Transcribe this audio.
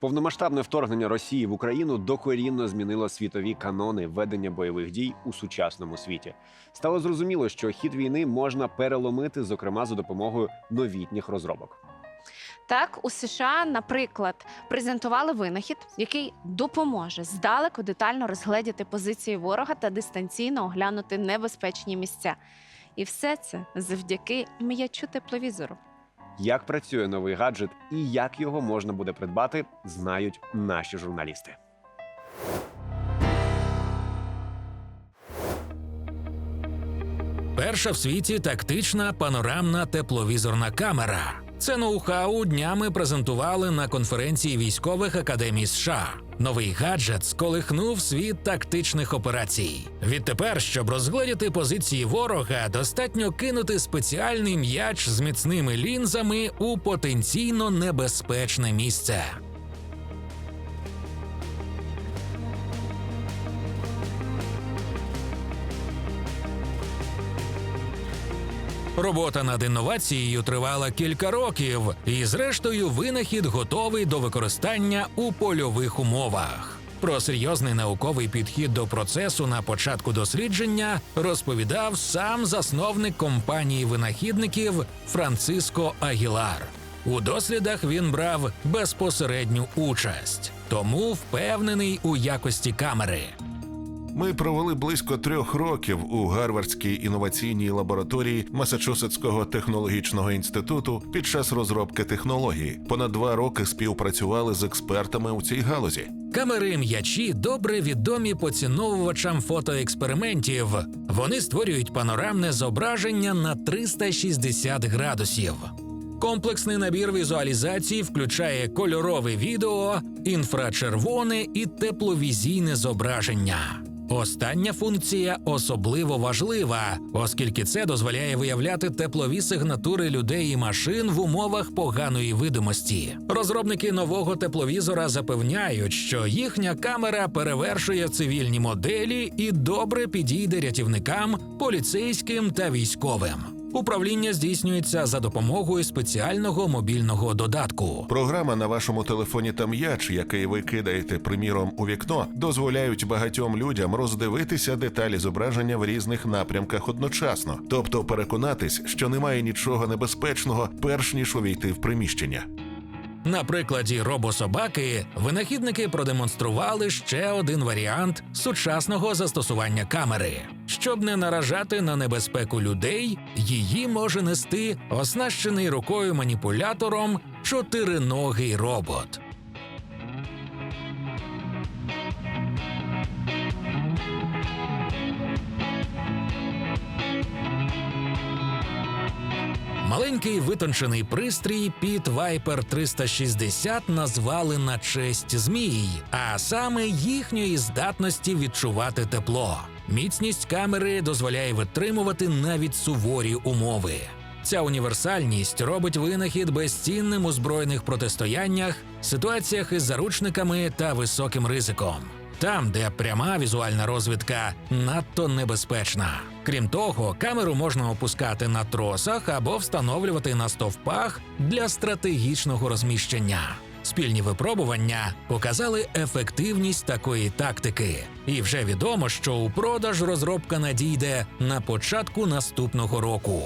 Повномасштабне вторгнення Росії в Україну докорінно змінило світові канони ведення бойових дій у сучасному світі. Стало зрозуміло, що хід війни можна переломити, зокрема за допомогою новітніх розробок. Так, у США, наприклад, презентували винахід, який допоможе здалеку детально розгледіти позиції ворога та дистанційно оглянути небезпечні місця. І все це завдяки м'ячу тепловізору. Як працює новий гаджет і як його можна буде придбати, знають наші журналісти. Перша в світі тактична панорамна тепловізорна камера. Це ноу-хау днями презентували на конференції військових академій США. Новий гаджет сколихнув світ тактичних операцій. Відтепер, щоб розгледіти позиції ворога, достатньо кинути спеціальний м'яч з міцними лінзами у потенційно небезпечне місце. Робота над інновацією тривала кілька років, і зрештою винахід готовий до використання у польових умовах. Про серйозний науковий підхід до процесу на початку дослідження розповідав сам засновник компанії винахідників Франциско Агілар. У дослідах він брав безпосередню участь, тому впевнений у якості камери. Ми провели близько трьох років у Гарвардській інноваційній лабораторії Масачусетського технологічного інституту під час розробки технології. Понад два роки співпрацювали з експертами у цій галузі. Камери м'ячі добре відомі поціновувачам фотоекспериментів. Вони створюють панорамне зображення на 360 градусів. Комплексний набір візуалізацій включає кольорове відео, інфрачервоне і тепловізійне зображення. Остання функція особливо важлива, оскільки це дозволяє виявляти теплові сигнатури людей і машин в умовах поганої видимості. Розробники нового тепловізора запевняють, що їхня камера перевершує цивільні моделі і добре підійде рятівникам, поліцейським та військовим. Управління здійснюється за допомогою спеціального мобільного додатку. Програма на вашому телефоні та м'яч, який ви кидаєте, приміром, у вікно, дозволяють багатьом людям роздивитися деталі зображення в різних напрямках одночасно, тобто переконатись, що немає нічого небезпечного, перш ніж увійти в приміщення. На прикладі робособаки винахідники продемонстрували ще один варіант сучасного застосування камери. Щоб не наражати на небезпеку людей, її може нести оснащений рукою маніпулятором чотириногий робот. Маленький витончений пристрій Pit Viper 360 назвали на честь змій, а саме їхньої здатності відчувати тепло. Міцність камери дозволяє витримувати навіть суворі умови. Ця універсальність робить винахід безцінним у збройних протистояннях, ситуаціях із заручниками та високим ризиком. Там, де пряма візуальна розвідка надто небезпечна. Крім того, камеру можна опускати на тросах або встановлювати на стовпах для стратегічного розміщення. Спільні випробування показали ефективність такої тактики, і вже відомо, що у продаж розробка надійде на початку наступного року.